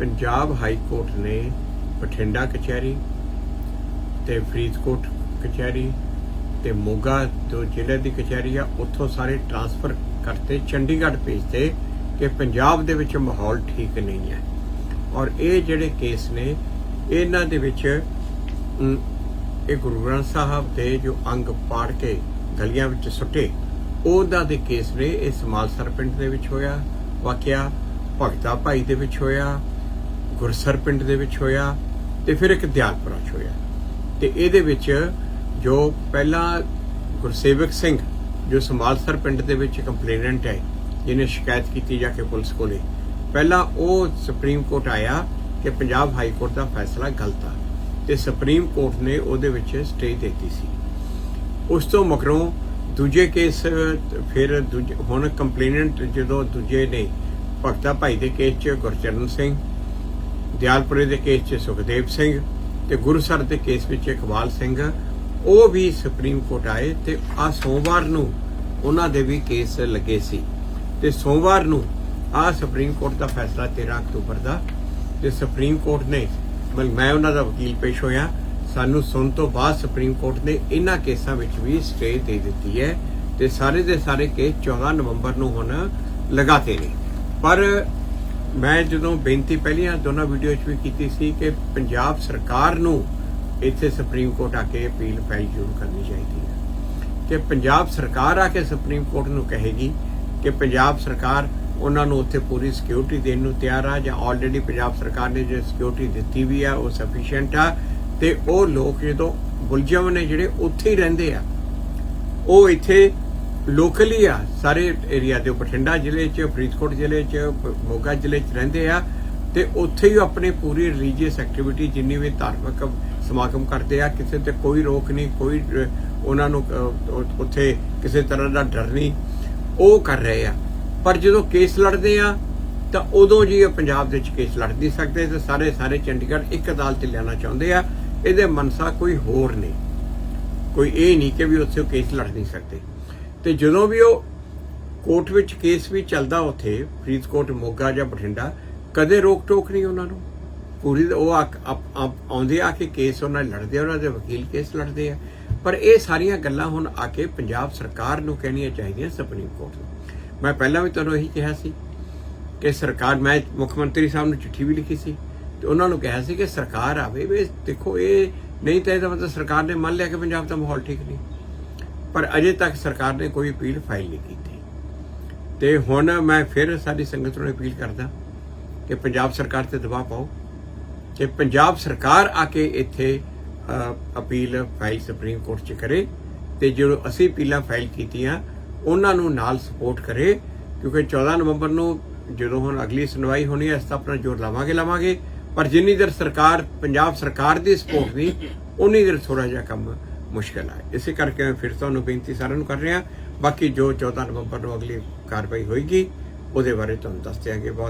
Punjab high court ਨੇ ਬਠਿੰਡਾ ਕਚਹਿਰੀ ਤੇ ਫਰੀਦਕੋਟ ਕਚਹਿਰੀ ਤੇ ਮੋਗਾ ਜੋ ਜ਼ਿਲ੍ਹੇ ਦੀ ਕਚਹਿਰੀ ਆ, ਉੱਥੋਂ ਸਾਰੇ ਟਰਾਂਸਫਰ ਕਰਤੇ। ਚੰਡੀਗੜ੍ਹ ਭੇਜਤੇ ਕਿ ਪੰਜਾਬ ਦੇ ਵਿੱਚ ਮਾਹੌਲ ਠੀਕ ਨਹੀਂ ਹੈ। ਔਰ ਇਹ ਜਿਹੜੇ ਕੇਸ ਨੇ, ਇਹਨਾਂ ਦੇ ਵਿੱਚ ਇਹ ਗੁਰੂ ਗ੍ਰੰਥ ਸਾਹਿਬ ਦੇ ਜੋ ਅੰਗ ਪਾੜ ਕੇ ਗਲੀਆਂ ਵਿੱਚ ਸੁੱਟੇ, ਉਹਦਾ ਦੇ ਕੇਸ ਨੇ, ਇਹ ਸਮਾਲਸਰ ਪਿੰਡ ਦੇ ਵਿੱਚ ਹੋਇਆ, ਵਾਕਿਆ ਭਗਤਾ ਭਾਈ ਦੇ ਵਿੱਚ ਹੋਇਆ ਗੁਰਸਰ ਪਿੰਡ ਦੇ ਵਿੱਚ ਹੋਇਆ ਤੇ ਫਿਰ ਇੱਕ ਦਿਆਲਪੁਰਾ 'ਚ ਹੋਇਆ। ਤੇ ਇਹਦੇ ਵਿੱਚ ਜੋ ਪਹਿਲਾਂ ਗੁਰਸੇਵਕ ਸਿੰਘ, ਜੋ ਸਮਾਲਸਰ ਪਿੰਡ ਦੇ ਵਿੱਚ ਕੰਪਲੇਨੈਂਟ ਹੈ, ਜਿਹਨੇ ਸ਼ਿਕਾਇਤ ਕੀਤੀ ਜਾ ਕੇ ਪੁਲਿਸ ਕੋਲੇ, ਪਹਿਲਾਂ ਉਹ ਸੁਪਰੀਮ ਕੋਰਟ ਆਇਆ ਕਿ ਪੰਜਾਬ ਹਾਈ ਕੋਰਟ ਦਾ ਫੈਸਲਾ ਗਲਤ ਆ। ਤੇ ਸੁਪਰੀਮ ਕੋਰਟ ਨੇ ਉਹਦੇ ਵਿੱਚ ਸਟੇ ਦਿੱਤੀ ਸੀ। ਉਸ ਤੋਂ ਮਗਰੋਂ ਦੂਜੇ ਕੇਸ, ਫਿਰ ਦੂਜੇ, ਹੁਣ ਕੰਪਲੇਨੈਂਟ ਜਦੋਂ ਦੂਜੇ ਨੇ ਭਗਤਾ ਭਾਈ ਦੇ ਕੇਸ 'ਚ ਗੁਰਚਰਨ ਸਿੰਘ ਦਿਆਲਪੁਰੇ ਦੇ ਕੇਸ 'ਚ ਸੁਖਦੇਵ ਸਿੰਘ ਤੇ ਗੁਰਸਰ ਦੇ ਕੇਸ ਵਿੱਚ ਇਕਬਾਲ ਸਿੰਘ, ਉਹ ਵੀ ਸੁਪਰੀਮ ਕੋਰਟ ਆਏ ਤੇ ਆ ਸੋਮਵਾਰ ਨੂੰ ਉਹਨਾਂ ਦੇ ਵੀ ਕੇਸ ਲੱਗੇ ਸੀ। ਤੇ ਸੋਮਵਾਰ ਨੂੰ ਆ ਸੁਪਰੀਮ ਕੋਰਟ ਦਾ ਫੈਸਲਾ 13 ਅਕਤੂਬਰ ਦਾ ਤੇ ਸੁਪਰੀਮ ਕੋਰਟ ਨੇ ਬਲ ਮੈਂ ਉਹਨਾਂ ਦਾ ਵਕੀਲ ਪੇਸ਼ ਹੋਇਆ, ਸਾਨੂੰ ਸੁਣ ਤੋਂ ਬਾਅਦ ਸੁਪਰੀਮ ਕੋਰਟ ਨੇ ਇਹਨਾਂ ਕੇਸਾਂ ਵਿੱਚ ਵੀ ਸਟੇ ਦੇ ਦਿੱਤੀ ਹੈ ਤੇ ਸਾਰੇ ਦੇ ਸਾਰੇ ਕੇਸ 14 ਨਵੰਬਰ ਨੂੰ ਹੁਣ ਲਗਾਤੇ ਨੇ। ਪਰ ਮੈਂ ਜਦੋਂ ਬੇਨਤੀ ਪਹਿਲੀਆਂ ਦੋਨਾਂ ਵੀਡੀਓ 'ਚ ਵੀ ਕੀਤੀ ਸੀ ਕਿ ਪੰਜਾਬ ਸਰਕਾਰ ਨੂੰ ਇੱਥੇ ਸੁਪਰੀਮ ਕੋਰਟ ਆ ਕੇ ਅਪੀਲ ਫਾਈਲ ਜ਼ਰੂਰ ਕਰਨੀ ਚਾਹੀਦੀ ਹੈ। ਕਿ ਪੰਜਾਬ ਸਰਕਾਰ ਆ ਕੇ ਸੁਪਰੀਮ ਕੋਰਟ ਨੂੰ ਕਹੇਗੀ ਕਿ ਪੰਜਾਬ ਸਰਕਾਰ ਉਹਨਾਂ ਨੂੰ ਉੱਥੇ ਪੂਰੀ ਸਿਕਿਉਰਿਟੀ ਦੇਣ ਨੂੰ ਤਿਆਰ ਆ ਜਾਂ ਆਲਰੇਡੀ ਪੰਜਾਬ ਸਰਕਾਰ ਨੇ ਜੋ ਸਿਕਿਉਰਿਟੀ ਦਿੱਤੀ ਵੀ ਆ, ਉਹ ਸਫੀਸ਼ੀਐਂਟ ਆ ਤੇ ਉਹ ਲੋਕ ਜਦੋਂ ਮੁਲਜ਼ਮ ਨੇ ਜਿਹੜੇ ਉੱਥੇ ਹੀ ਰਹਿੰਦੇ ਆ, ਉਹ ਇੱਥੇ ਲੋਕਲੀ ਆ ਸਾਰੇ ਏਰੀਆ ਦੇ ਬਠਿੰਡਾ ਜ਼ਿਲ੍ਹੇ 'ਚ ਫਰੀਦਕੋਟ ਜ਼ਿਲ੍ਹੇ 'ਚ ਮੋਗਾ ਜ਼ਿਲ੍ਹੇ 'ਚ ਰਹਿੰਦੇ ਆ ਤੇ ਉੱਥੇ ਹੀ ਉਹ ਆਪਣੀ ਪੂਰੀ ਰਿਲੀਜੀਅਸ ਐਕਟੀਵਿਟੀ ਜਿੰਨੀ ਵੀ ਧਾਰਮਿਕ ਸਮਾਗਮ ਕਰਦੇ ਆ ਕਿਸੇ ਤੇ ਕੋਈ ਰੋਕ ਨਹੀਂ ਕੋਈ ਅ, ਉਹਨਾਂ ਨੂੰ ਉੱਥੇ ਕਿਸੇ ਤਰ੍ਹਾਂ ਦਾ ਡਰ ਨਹੀਂ ਉਹ ਕਰ ਰਹੇ ਆ। ਪਰ ਜਦੋਂ ਕੇਸ ਲੜਦੇ ਆ ਤਾਂ ਉਦੋਂ ਜੀ ਇਹ ਪੰਜਾਬ ਦੇ ਵਿੱਚ ਕੇਸ ਲੜ ਨਹੀਂ ਸਕਦੇ ਤੇ ਸਾਰੇ ਸਾਰੇ ਚੰਡੀਗੜ੍ਹ ਇੱਕ ਅਦਾਲਤ 'ਚ ਲਿਆਉਣਾ ਚਾਹੁੰਦੇ ਆ ਇਹਦੇ ਮਨਸਾ ਕੋਈ ਹੋਰ ਨਹੀਂ। ਕੋਈ ਇਹ ਨਹੀਂ ਕਿ ਵੀ ਉੱਥੇ ਉਹ ਕੇਸ ਲੜ ਨਹੀਂ ਸਕਦੇ। ਤੇ ਜਦੋਂ ਵੀ ਉਹ ਕੋਰਟ ਵਿੱਚ ਕੇਸ ਵੀ ਚੱਲਦਾ ਉੱਥੇ ਫਰੀਦਕੋਟ ਮੋਗਾ ਜਾਂ ਬਠਿੰਡਾ ਕਦੇ ਰੋਕ ਟੋਕ ਨਹੀਂ ਉਹਨਾਂ ਨੂੰ? ਪੂਰੀ ਉਹ ਆਉਂਦੇ ਆ ਕਿ ਕੇਸ ਉਹਨਾਂ ਲੜਦੇ ਆ, ਉਹਨਾਂ ਦੇ ਵਕੀਲ ਕੇਸ ਲੜਦੇ ਆ। ਪਰ ਇਹ ਸਾਰੀਆਂ ਗੱਲਾਂ ਹੁਣ ਆ ਕੇ ਪੰਜਾਬ ਸਰਕਾਰ ਨੂੰ ਕਹਿਣੀਆਂ ਚਾਹੀਦੀਆਂ ਸੁਪਰੀਮ ਕੋਰਟ ਨੂੰ। ਮੈਂ ਪਹਿਲਾਂ ਵੀ ਤੁਹਾਨੂੰ ਇਹੀ ਕਿਹਾ ਸੀ ਕਿ ਸਰਕਾਰ ਮੈਂ ਮੁੱਖ ਮੰਤਰੀ ਸਾਹਿਬ ਨੂੰ ਚਿੱਠੀ ਵੀ ਲਿਖੀ ਸੀ ਤੇ ਉਹਨਾਂ ਨੂੰ ਕਿਹਾ ਸੀ ਕਿ ਸਰਕਾਰ ਆਵੇ ਵੀ ਦੇਖੋ ਇਹ ਨਹੀਂ ਤਾਂ ਇਹਦਾ ਮਤਲਬ ਸਰਕਾਰ ਨੇ ਮੰਨ ਲਿਆ ਕਿ ਪੰਜਾਬ ਦਾ ਮਾਹੌਲ ਠੀਕ ਨਹੀਂ। ਪਰ ਅਜੇ ਤੱਕ ਸਰਕਾਰ ਨੇ ਕੋਈ ਅਪੀਲ ਫਾਈਲ ਨਹੀਂ ਕੀਤੀ। ਤੇ ਹੁਣ ਮੈਂ ਫਿਰ ਸਾਡੀ ਸੰਗਤ ਨੂੰ ਅਪੀਲ ਕਰਦਾ ਕਿ ਪੰਜਾਬ ਸਰਕਾਰ ਤੇ ਦਬਾਅ ਪਾਓ। ਕਿ ਪੰਜਾਬ ਸਰਕਾਰ ਆ ਕੇ ਇੱਥੇ ਅਪੀਲ ਫਾਈਲ ਸੁਪਰੀਮ ਕੋਰਟ 'ਚ ਕਰੇ ਤੇ ਜਦੋਂ ਅਸੀਂ ਅਪੀਲਾਂ ਫਾਈਲ ਕੀਤੀਆਂ, ਉਹਨਾਂ ਨੂੰ ਨਾਲ ਸਪੋਰਟ ਕਰੇ, ਕਿਉਂਕਿ 14 ਨਵੰਬਰ ਨੂੰ ਜਦੋਂ ਹੁਣ ਅਗਲੀ ਸੁਣਵਾਈ ਹੋਣੀ ਹੈ ਇਸ ਤਾਂ ਆਪਣਾ ਜ਼ੋਰ ਲਾਵਾਂਗੇ ਲਾਵਾਂਗੇ। ਪਰ ਜਿੰਨੀ ਦੇਰ ਸਰਕਾਰ, ਪੰਜਾਬ ਸਰਕਾਰ ਦੀ ਸਪੋਰਟ ਨਹੀਂ, ਉਨੀ ਦੇਰ ਥੋੜਾ ਜਿਹਾ ਕੰਮ ਮੁਸ਼ਕਲ ਹੈ ਇਸੇ ਕਰਕੇ ਮੈਂ ਫਿਰ ਤੁਹਾਨੂੰ ਬੇਨਤੀ ਸਾਰਿਆਂ ਨੂੰ ਕਰ ਰਿਹਾ। ਬਾਕੀ ਜੋ 14 ਨਵੰਬਰ ਨੂੰ ਅਗਲੀ ਕਾਰਵਾਈ ਹੋਏਗੀ, ਉਹਦੇ ਬਾਰੇ ਤੁਹਾਨੂੰ ਦੱਸ ਦਿਆਂਗੇ। ਬਹੁਤ